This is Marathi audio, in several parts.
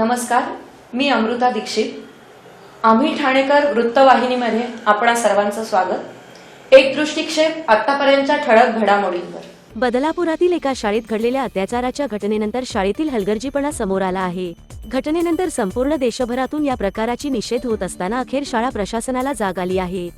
नमस्कार मी अमृता दीक्षित. आम्ही ठाणेकर वृत्तवाहिनीमध्ये आपणा सर्वांचं स्वागत. एक दृष्टिक्षेप आतापर्यंतच्या ठळक घडामोडींवर. बदलापुरातील एका शाळेत घडलेल्या अत्याचाराच्या घटनेनंतर शाळेतील हलगर्जीपणा समोर आला आहे. घटनेनंतर संपूर्ण देशभरातून या प्रकाराची निषेध होत असताना अखेर शाळा प्रशासनाला जाग आली आहे.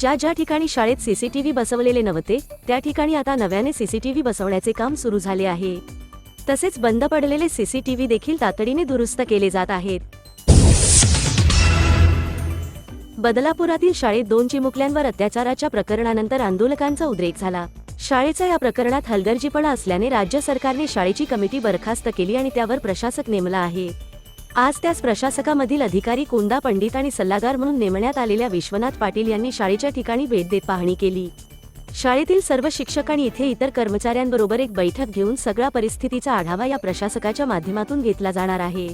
ज्या ज्या ठिकाणी शाळेत सीसीटीव्ही बसवलेले नव्हते त्या ठिकाणी आता नव्याने सीसीटीव्ही बसवण्याचे काम सुरू झाले आहे. तसेच बंद पडलेले सीसीटीव्ही देखील तातडीने दुरुस्त केले जात आहेत. बदलापुरातील शाळेत दोन चिमुकल्यांवर अत्याचाराच्या प्रकरणानंतर आंदोलकांचा उद्रेक झाला. शाळेचा या प्रकरणात हलगर्जीपणा असल्याने राज्य सरकारने शाळेची कमिटी बरखास्त केली आणि त्यावर प्रशासक नेमला आहे. आज त्याच प्रशासकामधील अधिकारी कोंदा पंडित आणि सल्लागार म्हणून नेमण्यात आलेल्या विश्वनाथ पाटील यांनी शाळेच्या ठिकाणी भेट देत पाहणी केली. शाळेतील सर्व शिक्षक आणि इथे इतर कर्मचाऱ्यांबरोबर एक बैठक घेऊन सगळ्या परिस्थितीचा आढावा या प्रशासकाच्या माध्यमातून घेतला जाणार आहे.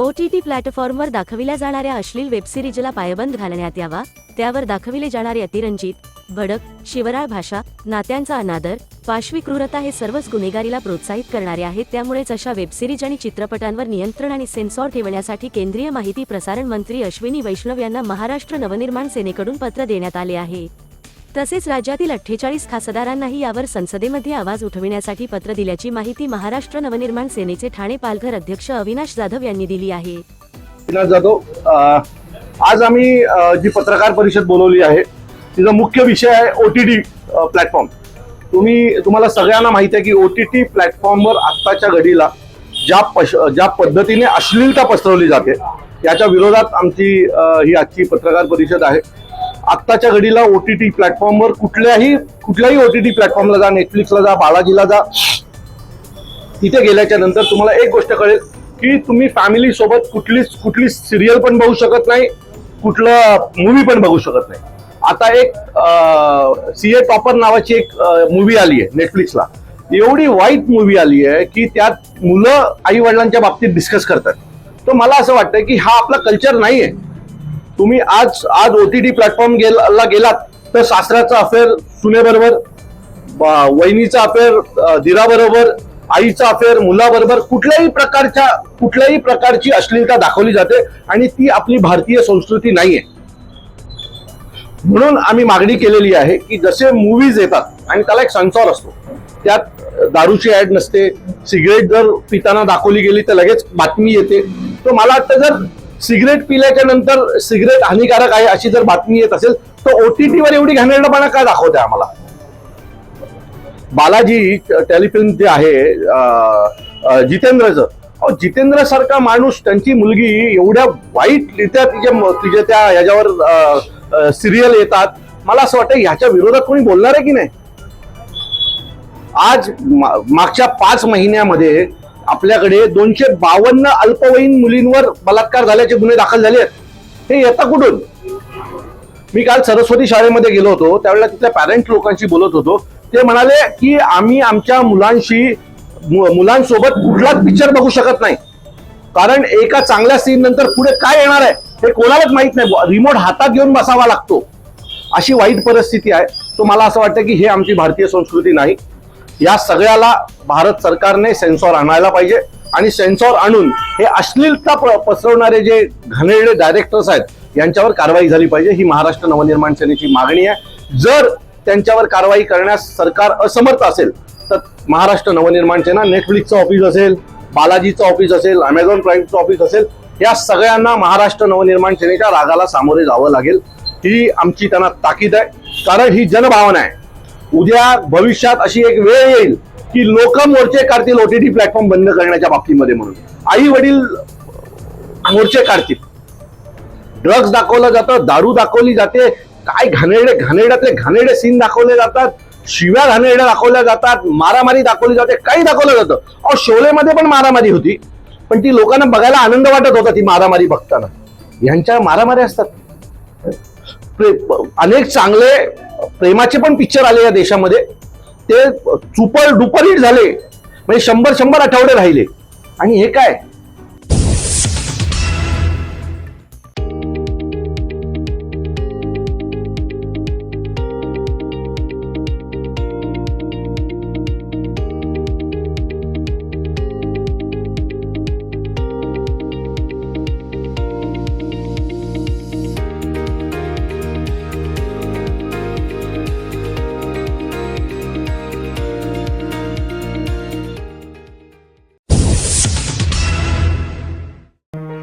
ओ टी टी प्लॅटफॉर्मवर दाखविल्या जाणाऱ्या अश्लील वेबसिरीजला पायबंद घालण्यात यावा त्यावर दाखविले जाणारे अतिरंजित भडक शिवराळ भाषा नात्यांचा अनादर पाशवी क्रूरता हे सर्वच गुन्हेगारीला प्रोत्साहित करणारे आहेत. त्यामुळेच अशा वेबसिरीज आणि चित्रपटांवर नियंत्रण आणि सेन्सॉर ठेवण्यासाठी केंद्रीय माहिती प्रसारण मंत्री अश्विनी वैष्णव यांना महाराष्ट्र नवनिर्माण सेनेकडून पत्र देण्यात आले आहे. तसेच राज्यातील अठ्ठेचाळीस खासदारांनाही यावर संसदेमध्ये आवाज उठविण्यासाठी पत्र दिल्याची माहिती महाराष्ट्र नवनिर्माण सेनेचे ठाणे पालघर अध्यक्ष अविनाश जाधव यांनी दिली आहे. जाधव आज आम्ही जी पत्रकार परिषद बोलवली आहे तिचा मुख्य विषय आहे ओ टी प्लॅटफॉर्म. तुम्ही तुम्हाला सगळ्यांना माहिती आहे की ओ टी टी प्लॅटफॉर्मवर आत्ताच्या घडीला ज्या पश ज्या पद्धतीने अश्लीलता पसरवली जाते याच्या विरोधात आमची ही आजची पत्रकार परिषद आहे. आत्ताच्या घडीला ओ टी टी प्लॅटफॉर्मवर कुठल्याही कुठल्याही ओ टी टी प्लॅटफॉर्मला जा नेटफ्लिक्सला जा बालाजीला जा तिथे गेल्याच्यानंतर तुम्हाला एक गोष्ट कळेल की तुम्ही फॅमिली सोबत कुठली कुठली सिरियल पण बघू शकत नाही कुठलं मूवी पण बघू शकत नाही. आता एक सी ए टॉपर नावाची एक मूवी आली आहे नेटफ्लिक्सला एवढी वाईट मूवी आली आहे की त्यात मुलं आई वडिलांच्या बाबतीत डिस्कस करतात. तर मला असं वाटतं की हा आपला कल्चर नाही आहे तुम्ही आज आज ओ टी टी प्लॅटफॉर्म गेला गेलात तर सासऱ्याचा अफेअर सुनेबरोबर वहिनीचा अफेअर दिराबरोबर आईचा अफेअर मुलाबरोबर कुठल्याही प्रकारच्या कुठल्याही प्रकारची अश्लीलता दाखवली जाते आणि ती आपली भारतीय संस्कृती नाहीये. म्हणून आम्ही मागणी केलेली आहे की जसे मूवीज येतात आणि त्याला एक संसार असतो त्यात दारूची ऍड नसते सिगरेट जर पिताना दाखवली गेली तर लगेच बातमी येते. तर मला वाटतं जर सिगरेट पिल्याच्या नंतर सिगरेट हानिकारक आहे अशी जर बातमी येत असेल तर ओटीटीवर एवढी घाणेरडपणा काय दाखवते आम्हाला? बालाजी टेलिफिल्म जे आहे जितेंद्रचं जितेंद्र सारखा माणूस त्यांची मुलगी एवढ्या वाईट रित्या तिच्या तिच्या त्या ह्याच्यावर सिरियल येतात. मला असं वाटतं ह्याच्या विरोधात कोणी बोलणार आहे की नाही? आज मागच्या पाच महिन्यामध्ये आपल्याकडे दोनशे बावन्न अल्पवयीन मुलींवर बलात्कार झाल्याचे गुन्हे दाखल झाले आहेत. हे येता कुठून? मी काल सरस्वती शाळेमध्ये गेलो होतो. त्यावेळेला तिथल्या पॅरेंट लोकांशी बोलत होतो. ते म्हणाले की आम्ही आमच्या मुलांशी मुलांसोबत कुठलाच पिक्चर बघू शकत नाही. कारण एका चांगल्या सीन नंतर पुढे काय येणार आहे? हे कोणालाच माहीत नाही. रिमोट हातात घेऊन बसावा लागतो. अशी वाईट परिस्थिती आहे. तो मला असं वाटतं की हे आमची भारतीय संस्कृती नाही. या सगळ्याला भारत सरकारने सेन्सॉर आणायला पाहिजे आणि सेन्सॉर आणून हे अश्लीलता प- पसरवणारे जे घाणेरडे डायरेक्टर्स आहेत यांच्यावर कारवाई झाली पाहिजे. ही महाराष्ट्र नवनिर्माण सेनेची मागणी आहे. जर त्यांच्यावर कारवाई करण्यास सरकार असमर्थ असेल तर महाराष्ट्र नवनिर्माण सेना नेटफ्लिक्सचं ऑफिस असेल बालाजीचं ऑफिस असेल अमेझॉन प्राईमचं ऑफिस असेल या सगळ्यांना महाराष्ट्र नवनिर्माण सेनेच्या रागाला सामोरे जावं लागेल. ही आमची त्यांना ताकीद आहे. कारण ही जनभावना आहे. उद्या भविष्यात अशी एक वेळ येईल की लोक मोर्चे काढतील ओटीटी प्लॅटफॉर्म बंद करण्याच्या बाबतीमध्ये म्हणून. आई वडील मोर्चे काढतील. ड्रग्ज दाखवलं जातं दारू दाखवली जाते काय घाणेरडे घाणेरड्यातले घाणेरडे सीन दाखवले जातात शिव्या घाणेरड्या दाखवल्या जातात मारामारी दाखवली जाते काही दाखवलं जातं. अहो शोलेमध्ये पण मारामारी होती. पण ती लोकांना बघायला आनंद वाटत होता ती मारामारी बघताना. यांच्या मारामारी असतात. प्रे- अनेक चांगले प्रेमाचे पण पिक्चर आले या देशामध्ये. ते चुपर डुपर हिट झाले. म्हणजे शंभर शंभर आठवडे राहिले. आणि हे काय?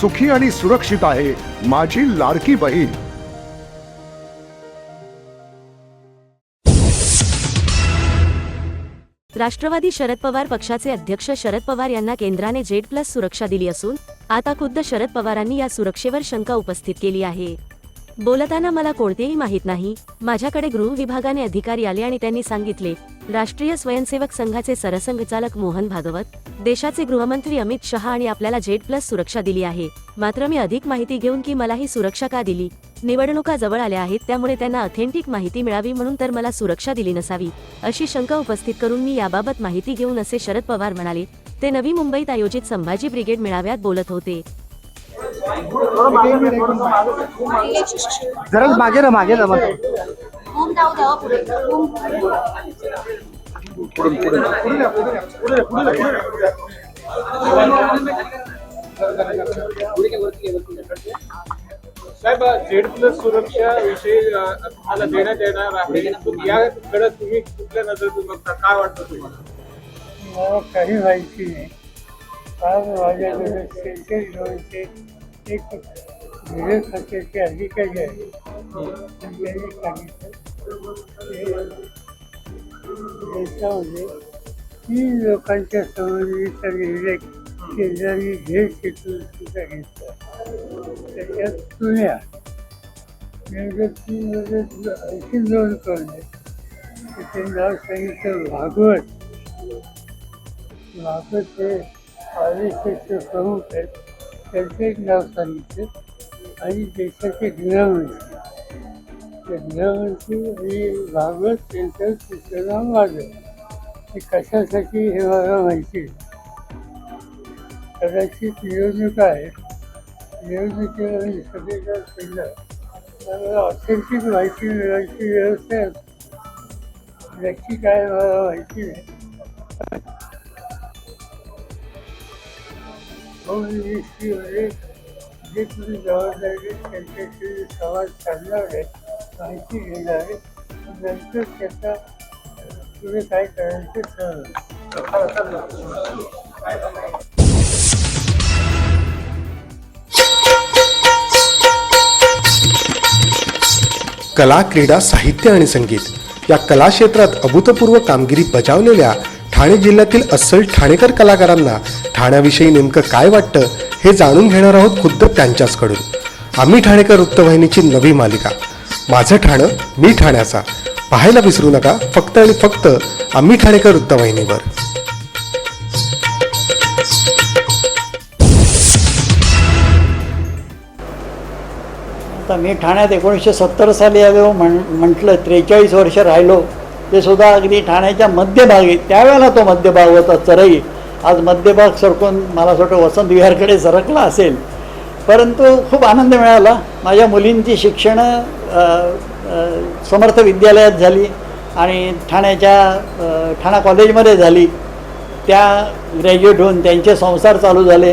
सुखी आणि सुरक्षित आहे माझी लाडकी बहीण. राष्ट्रवादी शरद पवार पक्षाचे अध्यक्ष शरद पवार यांना केंद्राने जेड प्लस सुरक्षा दिली असून आता खुद्द शरद पवारांनी या सुरक्षेवर शंका उपस्थित केली आहे. बोलताना मला कोणतेही माहीत नाही. माझ्याकडे गृह विभागाने अधिकारी आले आणि त्यांनी सांगितले राष्ट्रीय स्वयंसेवक संघाचे सरसंघचालक मोहन भागवत देशाचे गृहमंत्री अमित शहा आणि आपल्याला जेड प्लस सुरक्षा दिली आहे. मात्र मी अधिक माहिती घेऊन की मला ही सुरक्षा का दिली? निवडणुका जवळ आल्या आहेत त्यामुळे त्यांना अथेंटिक माहिती मिळावी म्हणून तर मला सुरक्षा दिली नसावी. अशी शंका उपस्थित करून मी याबाबत माहिती घेऊन असे शरद पवार म्हणाले ते नवी मुंबईत आयोजित संभाजी ब्रिगेड मेळाव्यात बोलत होते. जरा मागे ना मागे ना मग. ओम धाव धावा पुढे ओम. साहेब झेड प्लस सुरक्षा विषयी तुम्हाला देण्यात येणार आहे. याकडे तुम्ही कुठल्या नजरेतून बघता? काय वाटतं तुम्हाला? मला काही माहिती नाही. आज गव्हर्नमेंटचे एक वेगळे खात्याचे अधिकारी आहेत त्यांनी सांगितलं की देशामध्ये तीन लोकांच्या समजुतीचा निर्णय केंद्राने घेत सुद्धा घेतला त्याच्यात पुण्या नेमकं तीनमध्ये आणखी दोन कळले त्याचे नाव सांगितलं भागवत भागवत हे आदिशेचे प्रमुख आहेत. त्यांचं नाव सांगितलं. आणि देशाचे गृहमंत्री ते गृहमंत्री आणि भागवत त्यांचं तिसरं नाव माझं हे कशासाठी हे मला माहिती कदाचित निवडणूक आहे. निवडणुकीला मी सगळीकडे फिरलं त्यामुळे ऑथेंटिक माहिती मिळायची व्यवस्था आहे. नक्की काय मला माहिती नाही. दोन जे तुम्ही जबाबदारी त्यांच्याशी संवाद साधणार आहे माहिती घेणार आहे. नंतर त्याचा पुढे काय करायचं ठरवलं कला क्रीडा साहित्य आणि संगीत या कला क्षेत्रात अभूतपूर्व कामगिरी बजावलेल्या ठाणे जिल्ह्यातील अस्सल ठाणेकर कलाकारांना ठाण्याविषयी नेमकं काय वाटतं हे जाणून घेणार आहोत खुद्द त्यांच्याचकडून. आम्ही ठाणेकर वृत्तवाहिनीची नवी मालिका. माझं ठाणं मी ठाण्याचा. पाहायला विसरू नका फक्त आणि फक्त आम्ही ठाणेकर वृत्तवाहिनीवर आता मी ठाण्यात एकोणीसशे सत्तर साली आलो म्हण म्हटलं त्रेचाळीस वर्ष राहिलो ते सुद्धा अगदी ठाण्याच्या मध्यभागी त्यावेळेला तो मध्यभाग होता चरई. आज मध्यभाग सरकून मला असं वाटतं वसंत विहारकडे सरकला असेल. परंतु खूप आनंद मिळाला. माझ्या मुलींची शिक्षणं समर्थ विद्यालयात झाली आणि ठाण्याच्या ठाणा कॉलेजमध्ये झाली. त्या ग्रॅज्युएट होऊन त्यांचे संसार चालू झाले.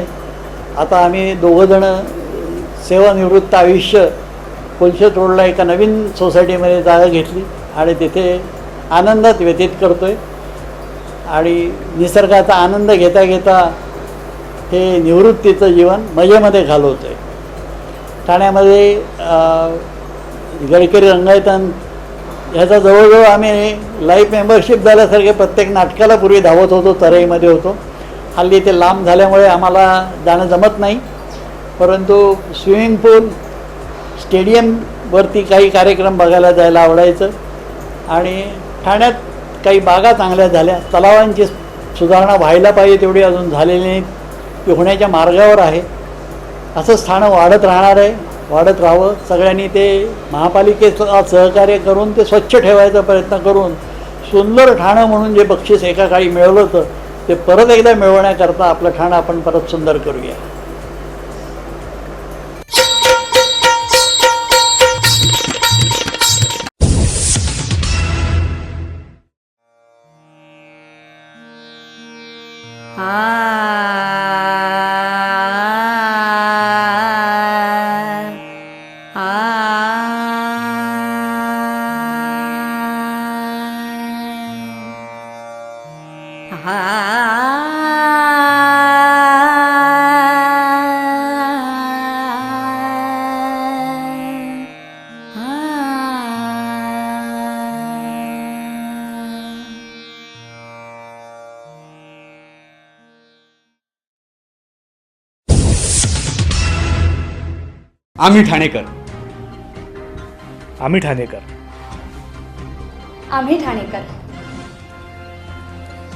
आता आम्ही दोघंजणं सेवानिवृत्त आयुष्य कोलशेत रोडला एका नवीन सोसायटीमध्ये जागा घेतली आणि तिथे आनंदात व्यतीत करतो आहे आणि निसर्गाचा आनंद घेता घेता हे निवृत्तीचं जीवन मजेमध्ये घालवतं आहे ठाण्यामध्ये गडकरी रंगायतन ह्याचा जवळजवळ आम्ही लाईफ मेंबरशिप झाल्यासारखे प्रत्येक नाटकाला पूर्वी धावत होतो तरईमध्ये होतो. हल्ली ते लांब झाल्यामुळे आम्हाला जाणं जमत नाही. परंतु स्विमिंग पूल स्टेडियमवरती काही कार्यक्रम बघायला जायला आवडायचं. आणि ठाण्यात काही बागा चांगल्या झाल्या. तलावांची सुधारणा व्हायला पाहिजे तेवढी अजून झालेली नाही. ती होण्याच्या मार्गावर आहे. असं ठाणं वाढत राहणार आहे. वाढत राहावं. सगळ्यांनी ते महापालिकेचं सहकार्य करून ते स्वच्छ ठेवायचा प्रयत्न करून सुंदर ठाणं म्हणून जे बक्षीस एका काळी मिळवलं होतं ते परत एकदा मिळवण्याकरता आपलं ठाणं आपण परत सुंदर करूया. आम्ही ठाणेकर. आम्ही ठाणेकर. आम्ही ठाणेकर.